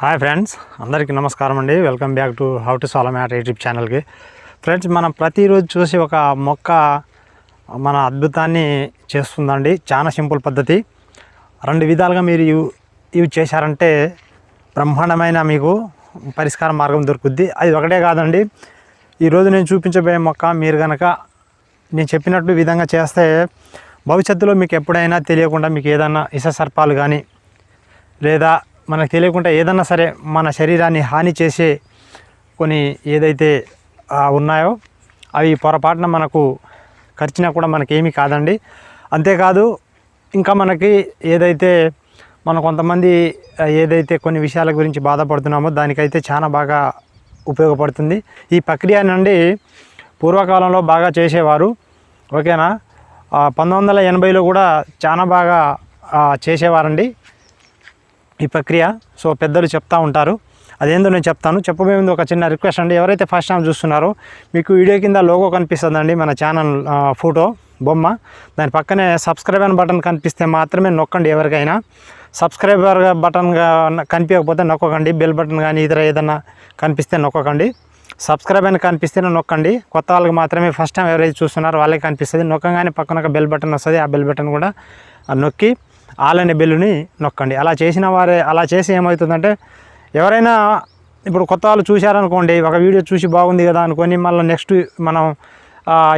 Hi friends అందరికీ నమస్కారం అండి. Welcome back to how to solve math YouTube ఛానల్కి ఫ్రెండ్స్ మనం ప్రతిరోజు చూసి ఒక మొక్క మన అద్భుతాన్ని చేస్తుందండి. చాలా సింపుల్ పద్ధతి. రెండు విధాలుగా మీరు యూ- యూజ్ చేశారంటే బ్రహ్మాండమైన మీకు పరిష్కార మార్గం దొరుకుద్ది. అది ఒకటే కాదండి. ఈరోజు నేను చూపించబోయే మొక్క మీరు కనుక నేను చెప్పినట్టు విధంగా చేస్తే భవిష్యత్తులో మీకు ఎప్పుడైనా తెలియకుండా మీకు ఏదైనా ఇస సర్పాలు కానీ లేదా మనకు తెలియకుండా ఏదన్నా సరే మన శరీరాన్ని హాని చేసే కొన్ని ఏదైతే ఉన్నాయో అవి పొరపాటున మనకు ఖర్చినా కూడా మనకేమీ కాదండి. అంతేకాదు ఇంకా మనకి ఏదైతే మన కొంతమంది ఏదైతే కొన్ని విషయాల గురించి బాధపడుతున్నామో దానికైతే చాలా బాగా ఉపయోగపడుతుంది. ఈ ప్రక్రియ నుండి పూర్వకాలంలో బాగా చేసేవారు ఓకేనా? పంతొమ్మిది వందల ఎనభైలో కూడా చాలా బాగా చేసేవారండి. ఈ ప్రక్రియ. సో పెద్దలు చెప్తా ఉంటారు. అదేందో నేను చెప్తాను. చెప్పబోయే ముందు ఒక చిన్న రిక్వెస్ట్ అండి. ఎవరైతే ఫస్ట్ టైం చూస్తున్నారో మీకు వీడియో కింద లోగో కనిపిస్తుందండి మన ఛానల్ ఫోటో బొమ్మ. దాని పక్కనే సబ్స్క్రైబ్ అని బటన్ కనిపిస్తే మాత్రమే నొక్కండి ఎవరికైనా. సబ్స్క్రైబర్ బటన్గా కనిపించకపోతే నొక్కకండి. బెల్ బటన్ కానీ ఇతర ఏదైనా కనిపిస్తే నొక్కకండి. సబ్స్క్రైబ్ అని కనిపిస్తేనే నొక్కండి. కొత్త వాళ్ళకి మాత్రమే ఫస్ట్ టైం ఎవరైతే చూస్తున్నారో వాళ్ళకి కనిపిస్తుంది. నొక్కగానే పక్కన ఒక బెల్ బటన్ వస్తుంది. ఆ బెల్ బటన్ కూడా ఆ నొక్కి ఆల్ అనే బెల్లుని నొక్కండి. అలా చేసిన వారే అలా చేసి ఏమవుతుందంటే ఎవరైనా ఇప్పుడు కొత్త వాళ్ళు చూశారనుకోండి ఒక వీడియో చూసి బాగుంది కదా అనుకొని మళ్ళీ నెక్స్ట్ మనం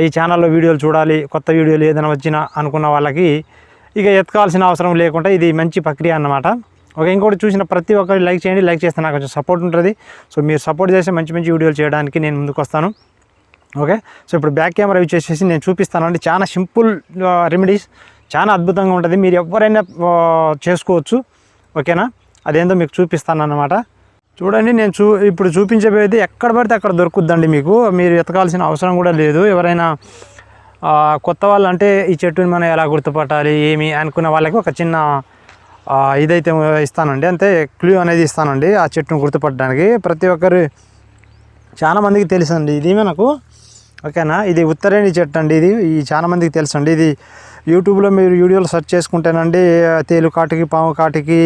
ఈ ఛానల్లో వీడియోలు చూడాలి కొత్త వీడియోలు ఏదైనా వచ్చినా అనుకున్న వాళ్ళకి ఇక ఎత్తుకోవాల్సిన అవసరం లేకుండా ఇది మంచి ప్రక్రియ అన్నమాట. ఒక ఇంకోటి చూసిన ప్రతి ఒక్కరు లైక్ చేయండి. లైక్ చేస్తే నాకు కొంచెం సపోర్ట్ ఉంటుంది. సో మీరు సపోర్ట్ చేస్తే మంచి మంచి వీడియోలు చేయడానికి నేను ముందుకు వస్తాను ఓకే? సో ఇప్పుడు బ్యాక్ కెమెరా యూజ్ చేసేసి నేను చూపిస్తాను. అండి చాలా సింపుల్ రెమెడీస్. చాలా అద్భుతంగా ఉంటుంది. మీరు ఎవరైనా చేసుకోవచ్చు. ఓకేనా? అదేందో మీకు చూపిస్తాను అన్నమాట చూడండి నేను చూ ఇప్పుడు చూపించబోయేది ఎక్కడ పడితే అక్కడ దొరుకుద్దండి మీకు. మీరు ఎతకాల్సిన అవసరం కూడా లేదు. ఎవరైనా కొత్త వాళ్ళు అంటే ఈ చెట్టుని మనం ఎలా గుర్తుపట్టాలి ఏమి అనుకున్న వాళ్ళకి ఒక చిన్న ఇదైతే ఇస్తానండి. అంటే క్లూ అనేది ఇస్తానండి ఆ చెట్టును గుర్తుపట్టడానికి. ప్రతి ఒక్కరు చాలా మందికి తెలుసు అండి ఇది ఓకేనా? ఇది ఉత్తరేణి చెట్టు అండి ఇది. ఈ చాలా మందికి తెలుసు అండి. ఇది యూట్యూబ్లో మీరు వీడియోలు సెర్చ్ చేసుకుంటేనండి తేలు కాటికి పాము కాటికి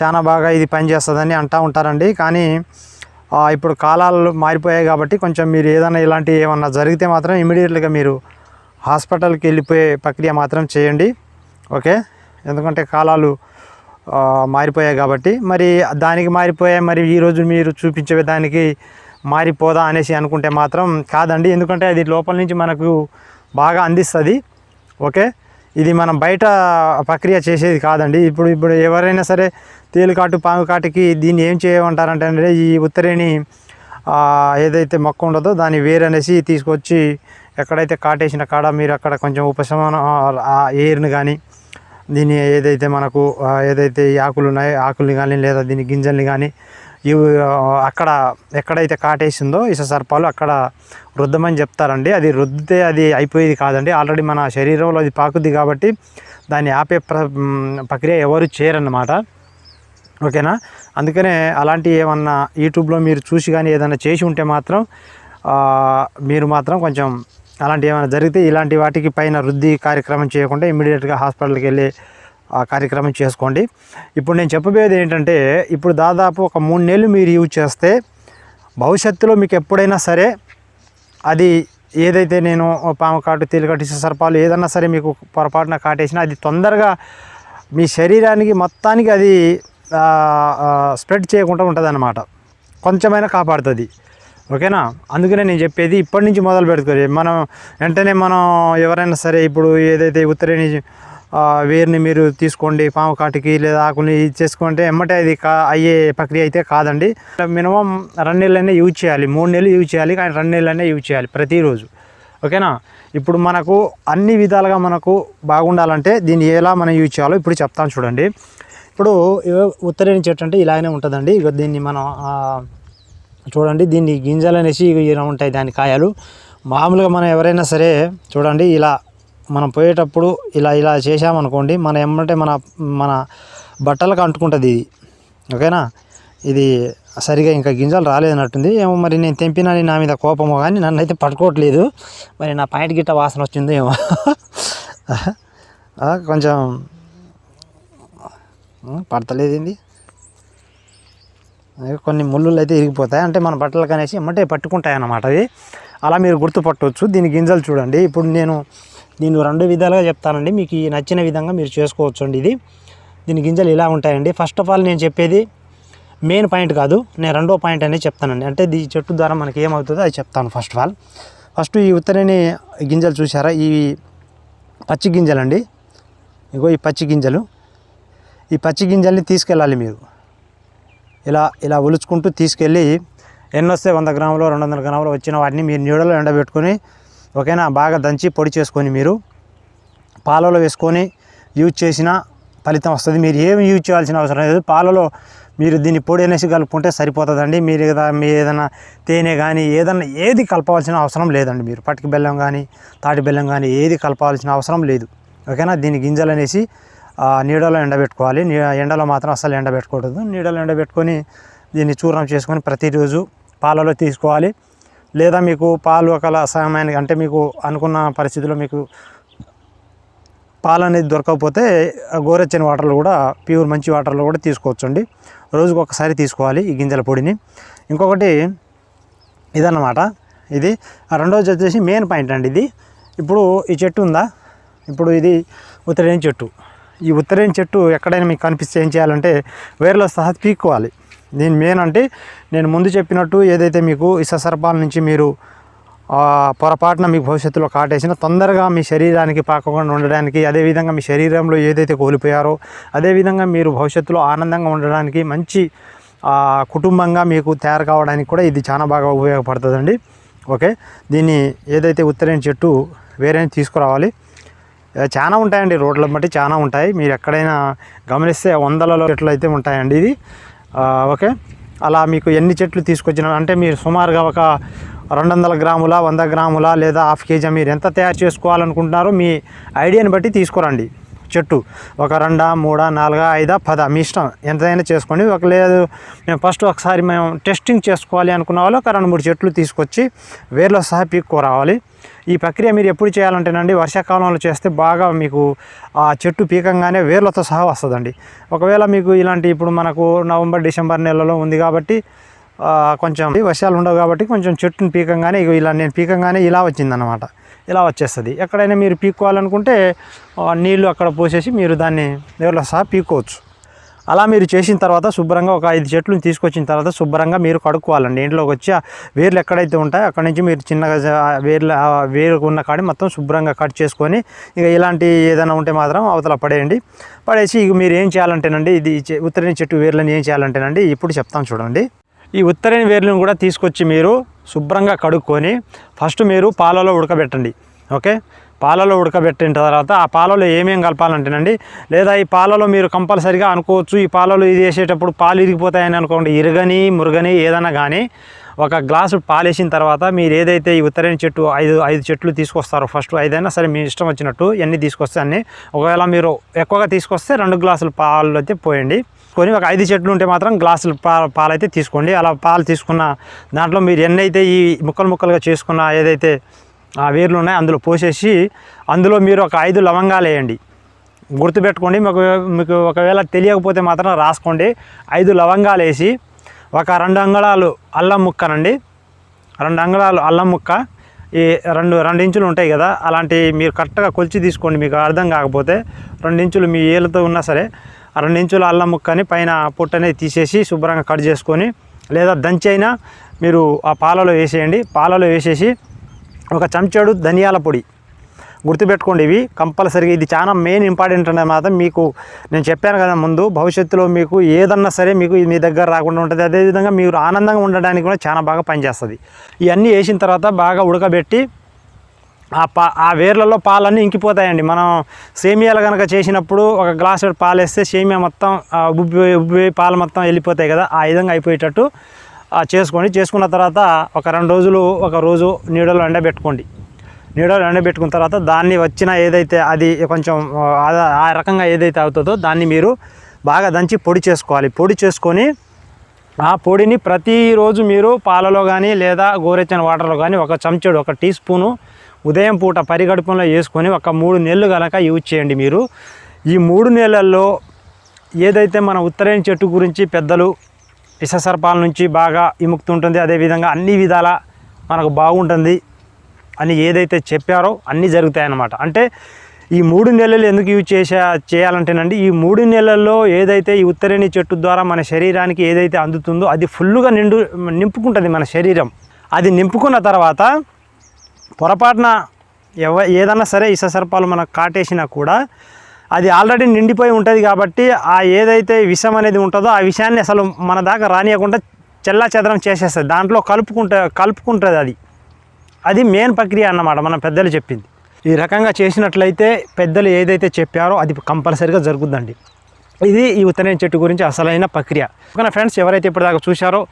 చాలా బాగా ఇది పనిచేస్తుందని అంటూ ఉంటారండి. కానీ ఇప్పుడు కాలాలు మారిపోయాయి కాబట్టి కొంచెం మీరు ఏదైనా ఇలాంటి ఏమన్నా జరిగితే మాత్రం ఇమీడియట్గా మీరు హాస్పిటల్కి వెళ్ళిపోయే ప్రక్రియ మాత్రం చేయండి. ఓకే? ఎందుకంటే కాలాలు మారిపోయాయి కాబట్టి. మరి దానికి మారిపోయాయి. మరి ఈరోజు మీరు చూపించే దానికి మారిపోదా అనేసి అనుకుంటే మాత్రం కాదండి. ఎందుకంటే అది లోపల నుంచి మనకు బాగా అందిస్తుంది. ఓకే? ఇది మనం బయట ప్రక్రియ చేసేది కాదండి. ఇప్పుడు ఇప్పుడు ఎవరైనా సరే తేలికాటు పాము కాటికి దీన్ని ఏం చేయమంటారంటే అంటే ఈ ఉత్తరేణి ఏదైతే మొక్క ఉండదో దాన్ని వేరనేసి తీసుకొచ్చి ఎక్కడైతే కాటేసిన కాడ మీరు అక్కడ కొంచెం ఉపశమనం ఆ ఎయిర్ని కానీ దీన్ని ఏదైతే మనకు ఏదైతే ఈ ఆకులు ఉన్నాయో ఆకుల్ని కానీ లేదా దీని గింజల్ని కానీ ఇవి అక్కడ ఎక్కడైతే కాటేసిందో ఇస సర్పాలు అక్కడ రుద్దమని చెప్తారండి. అది రుద్దితే అది అయిపోయేది కాదండి. ఆల్రెడీ మన శరీరంలో అది పాకుద్ది కాబట్టి దాన్ని ఆపే ప్ర ప్రక్రియ ఎవరు చేయరన్నమాట. ఓకేనా? అందుకనే అలాంటి ఏమన్నా యూట్యూబ్లో మీరు చూసి కానీ ఏదైనా చేసి ఉంటే మాత్రం మీరు మాత్రం కొంచెం అలాంటి ఏమైనా జరిగితే ఇలాంటి వాటికి పైన వృద్ధి కార్యక్రమం చేయకుండా ఇమీడియట్గా హాస్పిటల్కి వెళ్ళి ఆ కార్యక్రమం చేసుకోండి. ఇప్పుడు నేను చెప్పబోయేది ఏంటంటే ఇప్పుడు దాదాపు ఒక మూడు నెలలు మీరు యూజ్ చేస్తే భవిష్యత్తులో మీకు ఎప్పుడైనా సరే అది ఏదైతే నేను పాము కాటు తేలికటి సర్పాలు ఏదన్నా సరే మీకు పొరపాటున కాటేసినా అది తొందరగా మీ శరీరానికి మొత్తానికి అది స్ప్రెడ్ చేయకుండా ఉంటుంది అన్నమాట కొంచెమైనా కాపాడుతుంది. ఓకేనా? అందుకనే నేను చెప్పేది ఇప్పటి నుంచి మొదలు పెడుతుంది మనం వెంటనే మనం ఎవరైనా సరే ఇప్పుడు ఏదైతే ఉత్తరేణి వేరుని మీరు తీసుకోండి పాము కాటికి లేదా ఆకుని చేసుకుంటే ఎమ్మటే అది కా అయ్యే ప్రక్రియ అయితే కాదండి. మినిమం రెండు నెలలైనా యూజ్ చేయాలి మూడు నెలలు యూజ్ చేయాలి కానీ రెండు నెలలైనా యూజ్ చేయాలి ప్రతిరోజు. ఓకేనా? ఇప్పుడు మనకు అన్ని విధాలుగా మనకు బాగుండాలంటే దీన్ని ఎలా మనం యూజ్ చేయాలో ఇప్పుడు చెప్తాను చూడండి. ఇప్పుడు ఉత్తరేణి చెట్టు అంటే ఇలాగనే ఉంటుందండి. ఇక దీన్ని మనం చూడండి దీన్ని గింజలు అనేసి ఇలా ఉంటాయి దాని కాయలు. మామూలుగా మనం ఎవరైనా సరే చూడండి ఇలా మనం పోయేటప్పుడు ఇలా ఇలా చేసామనుకోండి మన ఏమంటే మన మన బట్టలకు అంటుకుంటుంది ఇది. ఓకేనా? ఇది సరిగా ఇంకా గింజలు రాలేదన్నట్టుంది ఏమో మరి నేను తెంపినని నా మీద కోపమో కానీ నన్ను అయితే పట్టుకోవట్లేదు. మరి నా పాయింట్ గిట్ట వాసన వచ్చిందో ఏమో. కొంచెం పడతలేదండి కొన్ని ముళ్ళులు అయితే ఇరిగిపోతాయి. అంటే మన బట్టలకు అనేసి ఏమంటే పట్టుకుంటాయి అన్నమాట అవి. అలా మీరు గుర్తుపట్టవచ్చు దీని గింజలు చూడండి. ఇప్పుడు నేను నేను రెండు విధాలుగా చెప్తానండి. మీకు నచ్చిన విధంగా మీరు చేసుకోవచ్చు అండి ఇది. దీని గింజలు ఇలా ఉంటాయండి. ఫస్ట్ ఆఫ్ ఆల్ నేను చెప్పేది మెయిన్ పాయింట్ కాదు. నేను రెండో పాయింట్ అనేది చెప్తానండి. అంటే ఈ చెట్టు ద్వారా మనకి ఏమవుతుందో అది చెప్తాను ఫస్ట్ ఆఫ్ ఆల్ ఫస్ట్ ఈ ఉత్తరేని గింజలు చూసారా ఈ పచ్చి గింజలండి. ఇగో ఈ పచ్చి గింజలు. ఈ పచ్చి గింజల్ని తీసుకెళ్ళాలి మీరు. ఇలా ఇలా ఒలుచుకుంటూ తీసుకెళ్ళి ఎన్నొస్తే వంద గ్రాములు రెండు వందల గ్రాములు వచ్చిన వాటిని మీరు నీడలో ఎండబెట్టుకొని ఓకేనా? బాగా దంచి పొడి చేసుకొని మీరు పాలలో వేసుకొని యూజ్ చేసిన ఫలితం వస్తుంది. మీరు ఏమి యూజ్ చేయాల్సిన అవసరం లేదు. పాలలో మీరు దీన్ని పొడి అనేసి కలుపుకుంటే సరిపోతుందండి. మీరు మీ ఏదైనా తేనె కానీ ఏదైనా ఏది కలపవలసిన అవసరం లేదండి మీరు. పట్టుకు బెల్లం కానీ తాటి బెల్లం కానీ ఏది కలపవలసిన అవసరం లేదు. ఓకేనా? దీని గింజలు అనేసి నీడలో ఎండబెట్టుకోవాలి. నీ ఎండలో మాత్రం అసలు ఎండబెట్టుకోవద్దు నీడలో ఎండబెట్టుకొని దీన్ని చూర్ణం చేసుకొని ప్రతిరోజు పాలలో తీసుకోవాలి. లేదా మీకు పాలు ఒకలా సమయానికి అంటే మీకు అనుకున్న పరిస్థితిలో మీకు పాలు అనేది దొరకకపోతే గోరెచ్చని వాటర్లో కూడా ప్యూర్ మంచి వాటర్లో కూడా తీసుకోవచ్చండి. రోజుకు ఒకసారి తీసుకోవాలి ఈ గింజల పొడిని. ఇంకొకటి ఇదన్నమాట. ఇది ఆ రెండోది వచ్చేసి మెయిన్ పాయింట్ అండి ఇది. ఇప్పుడు ఈ చెట్టు ఉందా? ఇప్పుడు ఇది ఉత్తరేణి చెట్టు. ఈ ఉత్తరేణి చెట్టు ఎక్కడైనా మీకు కనిపిస్తే ఏం చేయాలంటే వేర్లో సహా పీక్కోవాలి. దీని మెయిన్ అంటే నేను ముందు చెప్పినట్టు ఏదైతే మీకు ఇససర్పాల నుంచి మీరు పొరపాటున మీకు భవిష్యత్తులో కాటేసిన తొందరగా మీ శరీరానికి పాకకుండా ఉండడానికి అదేవిధంగా మీ శరీరంలో ఏదైతే కోల్పోయారో అదేవిధంగా మీరు భవిష్యత్తులో ఆనందంగా ఉండడానికి మంచి కుటుంబంగా మీకు తయారు కావడానికి కూడా ఇది చాలా బాగా ఉపయోగపడుతుందండి. ఓకే? దీన్ని ఏదైతే ఉత్తరైన చెట్టు వేరే తీసుకురావాలి. చాలా ఉంటాయండి రోడ్ల బట్టి చాలా ఉంటాయి. మీరు ఎక్కడైనా గమనిస్తే వందలలో చెట్లు అయితే ఉంటాయండి ఇది. ఓకే. అలా మీకు ఎన్ని చెట్లు తీసుకొచ్చిన అంటే మీరు సుమారుగా ఒక రెండు వందల గ్రాముల వంద గ్రాముల లేదా హాఫ్ కేజీ మీరు ఎంత తయారు చేసుకోవాలనుకుంటున్నారో మీ ఐడియాని బట్టి తీసుకురండి. చెట్టు. ఒక రెండా మూడా నాలుగా ఐదా పద. మీ ఇష్టం. ఎంతైనా చేసుకోండి. ఒక లేదు మేము ఫస్ట్ ఒకసారి మేము టెస్టింగ్ చేసుకోవాలి అనుకున్న వాళ్ళు ఒక రెండు మూడు చెట్లు తీసుకొచ్చి వేర్లో సహా పీక్కురావాలి ఈ ప్రక్రియ మీరు ఎప్పుడు చేయాలంటేనండి వర్షాకాలంలో చేస్తే బాగా మీకు ఆ చెట్టు పీకంగానే వేర్లతో సహా వస్తుందండి. ఒకవేళ మీకు ఇలాంటి ఇప్పుడు మనకు నవంబర్ డిసెంబర్ నెలలో ఉంది కాబట్టి కొంచెం వర్షాలు ఉండవు కాబట్టి కొంచెం చెట్టును పీకంగానే ఇగో ఇలా నేను పీకంగానే ఇలా వచ్చిందన్నమాట. ఇలా వచ్చేస్తుంది. ఎక్కడైనా మీరు పీక్కోవాలనుకుంటే నీళ్ళు అక్కడ పోసేసి మీరు దాన్ని ఎవరిలో సహా పీక్కోవచ్చు. అలా మీరు చేసిన తర్వాత శుభ్రంగా ఒక ఐదు చెట్లు తీసుకొచ్చిన తర్వాత శుభ్రంగా మీరు కడుక్కోవాలండి. ఇంట్లోకి వచ్చి ఆ వేర్లు ఎక్కడైతే ఉంటాయో అక్కడ నుంచి మీరు చిన్నగా జ- వేర్లు వేరు ఉన్న కాడి మొత్తం శుభ్రంగా కట్ చేసుకొని ఇక ఇలాంటి ఏదైనా ఉంటే మాత్రం అవతల పడేయండి. పడేసి ఇక మీరు ఏం చేయాలంటేనండి ఇది చె- చెట్టు వేర్లను ఏం చేయాలంటేనండి ఇప్పుడు చెప్తాను చూడండి. ఈ ఉత్తరైన వేర్లను కూడా తీసుకొచ్చి మీరు శుభ్రంగా కడుక్కొని ఫస్ట్ మీరు పాలలో ఉడకబెట్టండి ఓకే? పాలలో ఉడకబెట్టిన తర్వాత ఆ పాలలో ఏమేం కలపాలంటేనండి లేదా ఈ పాలలో మీరు కంపల్సరిగా అనుకోవచ్చు ఈ పాలలో ఇది వేసేటప్పుడు పాలు ఇరిగిపోతాయని అనుకోండి ఇరగని మురగని ఏదైనా కానీ ఒక గ్లాసు పాలేసిన తర్వాత మీరు ఏదైతే ఈ ఉత్తరైన చెట్టు ఐదు ఐదు చెట్లు తీసుకొస్తారో ఫస్ట్ ఐదైనా సరే మీ ఇష్టం వచ్చినట్టు ఎన్ని తీసుకొస్తే అన్ని. ఒకవేళ మీరు ఎక్కువగా తీసుకొస్తే రెండు గ్లాసులు పాలు అయితే పోయండి. కొని ఒక ఐదు చెట్లు ఉంటే మాత్రం గ్లాసులు పాలైతే తీసుకోండి. అలా పాలు తీసుకున్న దాంట్లో మీరు ఎన్నైతే ఈ ముక్కలు ముక్కలుగా చేసుకున్న ఏదైతే ఆ వేర్లు ఉన్నాయో అందులో పోసేసి అందులో మీరు ఒక ఐదు లవంగాలు వేయండి. గుర్తుపెట్టుకోండి మీకు మీకు ఒకవేళ తెలియకపోతే మాత్రం రాసుకోండి. ఐదు లవంగాలు వేసి ఒక రెండు అంగళాలు అల్లం ముక్కనండి. రెండు అంగళాలు అల్లం ముక్క ఈ రెండు రెండు ఇంచులు ఉంటాయి కదా అలాంటి మీరు కరెక్ట్గా కొలిచి తీసుకోండి. మీకు అర్థం కాకపోతే రెండు ఇంచులు మీ ఏళ్ళతో ఉన్నా సరే రెండు ఇంచుల అల్లం ముక్కని పైన పొట్టు అనేది తీసేసి శుభ్రంగా కట్ చేసుకొని లేదా దంచైనా మీరు ఆ పాలలో వేసేయండి. పాలలో వేసేసి ఒక చెంచాడు ధనియాల పొడి. గుర్తుపెట్టుకోండి ఇవి కంపల్సరీగా ఇది చాలా మెయిన్ ఇంపార్టెంట్ అనేది మాత్రం మీకు నేను చెప్పాను కదా ముందు భవిష్యత్తులో మీకు ఏదన్నా సరే మీకు మీ దగ్గర రాకుండా ఉంటుంది. అదేవిధంగా మీరు ఆనందంగా ఉండడానికి కూడా చాలా బాగా పనిచేస్తుంది. ఇవన్నీ వేసిన తర్వాత బాగా ఉడకబెట్టి ఆ పా ఆ వేర్లలో పాలన్నీ ఇంకిపోతాయండి. మనం సేమియాలు కనుక చేసినప్పుడు ఒక గ్లాస్ పాలు వేస్తే సేమియా మొత్తం ఉబ్బిపోయి ఉబ్బిపోయి పాలు మొత్తం వెళ్ళిపోతాయి కదా ఆ విధంగా అయిపోయేటట్టు చేసుకోండి. చేసుకున్న తర్వాత ఒక రెండు రోజులు ఒక రోజు నీడలో ఎండబెట్టుకోండి. నీడలో ఎండబెట్టుకున్న తర్వాత దాన్ని వచ్చిన ఏదైతే అది కొంచెం ఆ, ఆ రకంగా ఏదైతే అవుతుందో దాన్ని మీరు బాగా దంచి పొడి చేసుకోవాలి. పొడి చేసుకొని ఆ పొడిని ప్రతిరోజు మీరు పాలలో కానీ లేదా గోరెచ్చని వాటర్లో కానీ ఒక చెంచాడు ఒక టీ స్పూను ఉదయం పూట పరిగడుపులో వేసుకొని ఒక మూడు నెలలు కనుక యూజ్ చేయండి మీరు. ఈ మూడు నెలల్లో ఏదైతే మన ఉత్తరాయణ చెట్టు గురించి పెద్దలు విషసర్పాల నుంచి బాగా విముక్తి ఉంటుంది అదేవిధంగా అన్ని విధాల మనకు బాగుంటుంది అని ఏదైతే చెప్పారో అన్నీ జరుగుతాయి అన్నమాట అంటే ఈ మూడు నెలలు ఎందుకు యూజ్ చేసే చేయాలంటేనండి ఈ మూడు నెలల్లో ఏదైతే ఈ ఉత్తరేణి చెట్టు ద్వారా మన శరీరానికి ఏదైతే అందుతుందో అది ఫుల్గా నిండు నింపుకుంటుంది మన శరీరం. అది నింపుకున్న తర్వాత పొరపాటున ఎవ ఏదన్నా సరే ఇస సర్పాలు మనకు కాటేసినా కూడా అది ఆల్రెడీ నిండిపోయి ఉంటుంది కాబట్టి ఆ ఏదైతే విషం అనేది ఉంటుందో ఆ విషయాన్ని అసలు మన దాకా రానియకుండా చెల్లా చెదరం చేసేస్తుంది. దాంట్లో కలుపుకుంటే కలుపుకుంటుంది అది. అది మెయిన్ ప్రక్రియ అన్నమాట మన పెద్దలు చెప్పింది. ఈ రకంగా చేసినట్లయితే పెద్దలు ఏదైతే చెప్పారో అది కంపల్సరీగా జరుగుద్దండి. ఇది ఈ ఉత్తరాయణ చెట్టు గురించి అసలైన ప్రక్రియ. ఫ్రెండ్స్ ఎవరైతే ఇప్పటిదాకా చూశారో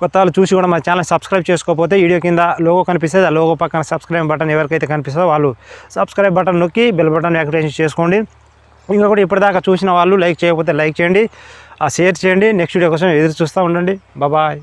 కొత్త వాళ్ళు చూసి కూడా మా ఛానల్ సబ్స్క్రైబ్ చేసుకోకపోతే వీడియో కింద లోగో కనిపిస్తుంది. ఆ లోగో పక్కన సబ్స్క్రైబ్ బటన్ ఎవరికైతే కనిపిస్తుందో వాళ్ళు సబ్స్క్రైబ్ బటన్ నొక్కి బెల్ బటన్ యాక్టివేషన్ చేసుకోండి. ఇంకొకటి ఇప్పటిదాకా చూసిన వాళ్ళు లైక్ చేయకపోతే లైక్ చేయండి. షేర్ చేయండి. నెక్స్ట్ వీడియో కోసం ఎదురు చూస్తూ ఉండండి. బాబాయ్